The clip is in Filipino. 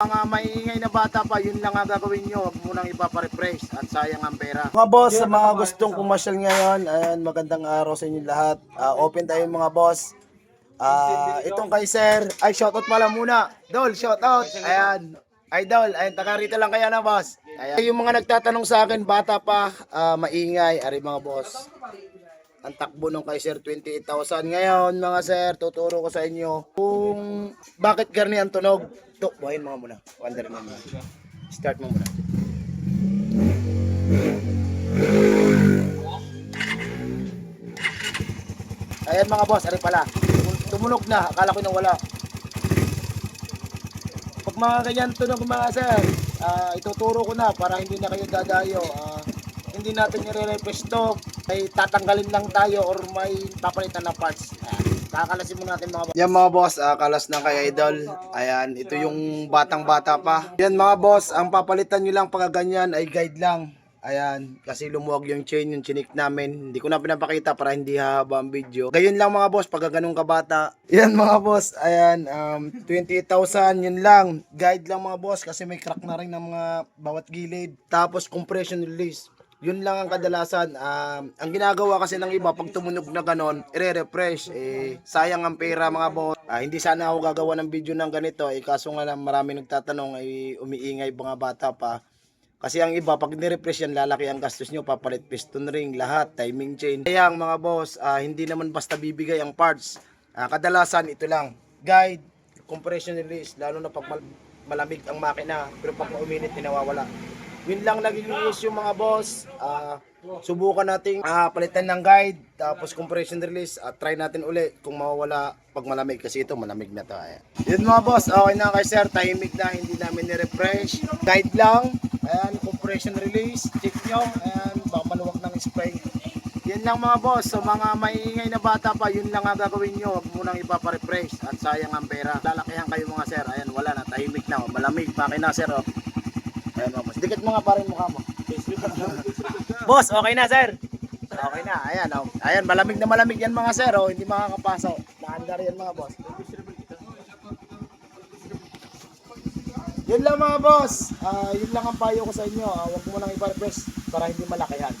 Mga maingay na bata pa, yun lang ang gagawin nyo. Huwag mo nang ipaparefresh at sayang ang pera. Mga boss, sa mga gustong pumasyal ngayon, ayan, magandang araw sa inyo lahat. Ah, open tayo mga boss. Ah, itong kay sir, ay shoutout pala muna. Dol, shoutout. Ayan. Idol, ayun, taga rito lang kaya na boss. Ayan. Yung mga nagtatanong sa akin, bata pa, ah, maingay, ari mga boss. Ang takbo ng kay sir, 28,000. Ngayon, mga sir, tuturo ko sa inyo kung bakit garni ang tunog. Ito, buhayin mga muna. Wonder mo muna. Start mo muna. Ayan mga boss, ari pala. Tumunog na, akala ko nang wala. Pag mga ganyan tunog mga sir, ah, ituturo ko na para hindi na kayo dadayo. Ah, hindi natin nire-refresh to. May tatanggalin lang tayo or may papalitan na parts. Kakalasin mo natin mga boss. Yan mga boss, ah, kalas na kay Idol. Ayan, ito yung batang bata pa. Yan mga boss, ang papalitan nyo lang pagka ganyan ay guide lang. Ayan, kasi lumuwag yung chain, yung chinik namin. Hindi ko na pinapakita para hindi haba ang video. Gayon lang mga boss, pagka ganun kabata. Yan mga boss, ayan, um, 28,000, yun lang. Guide lang mga boss, kasi may crack na rin ng mga bawat gilid. Tapos compression release. Yun lang ang kadalasan. Um, ang ginagawa kasi ng iba, pag tumunog na ganon, ire-refresh. Eh, sayang ang pera mga boss. Ah, hindi sana ako gagawa ng video ng ganito. Eh, kaso nga lang marami nagtatanong, ay umiingay mga bata pa. Kasi ang iba, pag ni-refresh yan, lalaki ang gastos nyo, papalit piston ring, lahat, timing chain. Kaya ang mga boss, ah, hindi naman basta bibigay ang parts. Ah, kadalasan, ito lang, guide, compression release, lalo na pag mal- malamig ang makina, pero pag uminit, nawawala. Yun lang naging issue mga boss. Ah, subukan nating ah, palitan ng guide, tapos compression release, at try natin uli kung mawawala pag malamig kasi ito malamig na to. Ayan. Yun mga boss, okay na kay sir, tahimik na, hindi namin ni-refresh. Guide lang, ayan, compression release, check nyo, ayan, baka maluwag ng spray. Yan lang mga boss, so mga maingay na bata pa, yun lang ang gagawin nyo, huwag mo nang ipaparefresh at sayang ang pera. Lalakihan kayo mga sir, ayan, wala na, tahimik na, oh, malamig, pakina sir, oh. Ayan mga boss, dikit mo nga pa rin mukha mo. boss, okay na sir. Okay na, ayan, oh. ayan, malamig na malamig yan mga sir, oh. hindi makakapasok. Naandar yan mga boss. Yun lang mga boss, Ah, yun lang ang payo ko sa inyo, Ah, huwag mo nang iparefresh para hindi malakihan.